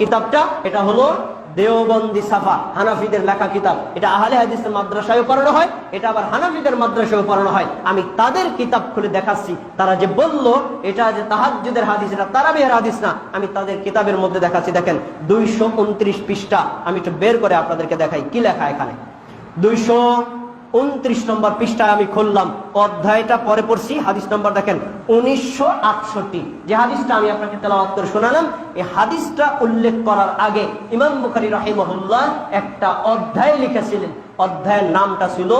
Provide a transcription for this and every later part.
কিতাবটা, এটা হলো দেওবন্দি সাফা, হানাফিদের লেখা কিতাব। এটা আহলে হাদিসের মাদ্রাসায় পড়ানো হয়, এটা আবার হানাফিদের মাদ্রাসায় পড়ানো হয়। আমি তাদের কিতাব খুলে দেখাচ্ছি। তারা যে বলল, এটা যে তাহাজ্জুদের হাদিস, এটা তারাবিহের হাদিস না, আমি তাদের কিতাবের মধ্যে দেখাচ্ছি। দেখেন, দুইশো উনত্রিশ পৃষ্ঠা, আমি একটু বের করে আপনাদেরকে দেখাই, কি লেখা এখানে? দুইশো উনত্রিশ নম্বর পৃষ্ঠায় আমি খুললাম। অধ্যায়টা পরে পড়ছি, হাদিস নম্বর দেখেন, উনিশশো আটষট্টি। যে হাদিসটা আমি আপনাকে তেলাওয়াত করে শোনালাম, এই হাদিসটা উল্লেখ করার আগে ইমাম বুখারি রাহিমহুল্লাহ একটা অধ্যায় লিখেছিলেন। অধ্যায়ের নামটা ছিল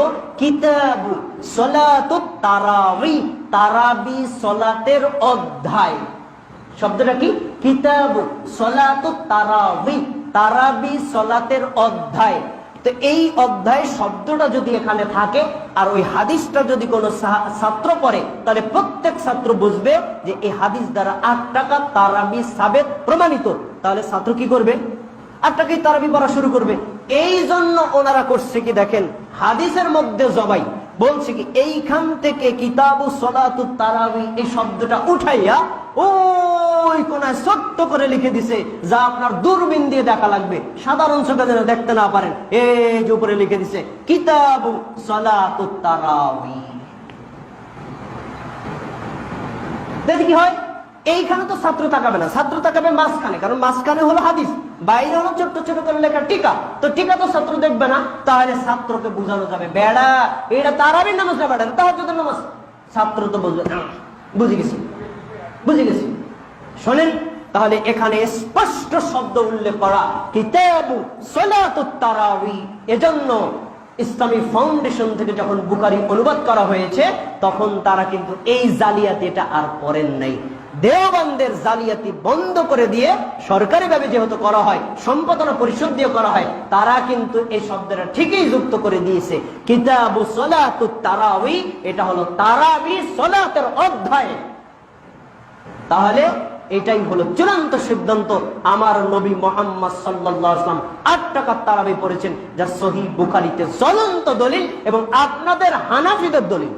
কিতাবু তারাবি তারাবি সলাতের অধ্যায়। শব্দটা কি? কিতাবু সলাতুত তারাবি তারাবি সলাতের অধ্যায়। তো এই অধ্যায় শব্দটা যদি এখানে থাকে, আর ওই হাদিসটা যদি কোনো ছাত্র পড়ে, তাহলে প্রত্যেক ছাত্র বুঝবে যে এই হাদিস দ্বারা আট টাকা তারাবি সাবেদ প্রমাণিত। তাহলে ছাত্র কি করবে? আট টাকাই তারাবি পড়া শুরু করবে। এই জন্য ওনারা করছে কি দেখেন, হাদিসের মধ্যে জবাই। বলছে কি, এইখান থেকে কিতাবু সলাতু তারাবি, এই শব্দটা উঠাইয়া ওই কোনায় সত্য করে লিখে দিছে, যা আপনার দূরবীন দিয়ে দেখা লাগবে। সাধারণ চোখে যেন দেখতে না পারেন, এই যে উপরে লিখে দিছে, কিতাবু সলাতু তারাবি। দেখি কি হয়? এইখানে তো ছাত্র তাকাবে না। ছাত্র তাকাবে মাঝখানে, কারণ মাঝখানে হলো হাদিস। বাইরে হলো ছোট্ট ছোট করে লেখা টিকা। তো টিকা তো ছাত্র দেখবে না, তাহলে ছাত্রকে বোঝানো যাবে, বেড়া, এটা তারাবির নামাজ না, বেড়া তাহার নামাজ। ছাত্র তো বুঝবে বুঝে গেছি বুঝে গেছি। শোনেন, তাহলে এখানে স্পষ্ট শব্দ উল্লেখ করা, কিতাবু তারাবি। এজন্য ইসলামী ফাউন্ডেশন থেকে যখন বুকারি অনুবাদ করা হয়েছে, তখন তারা কিন্তু এই জালিয়াতি এটা আর করেন নাই। দেওবন্দের জালিয়াতি বন্ধ করে দিয়ে সরকারি ভাবে যেহেতু করা হয় সম্পাদনা পরিষদ দিয়ে করা হয়, তারা কিন্তু এই শব্দটা ঠিকই যুক্ত করে দিয়েছে। কিতাবু সলাতু তারাবি এটা হলো তারাবি সলাতের অধ্যায়। তাহলে এটাই হলো চূড়ান্ত সিদ্ধান্ত। আমার নবী মোহাম্মদ সাল্লাম আট টাকার তারাবি পড়েছেন, যার সহি বুখারিতে জ্বলন্ত দলিল এবং আপনাদের হানাফিদের দলিল।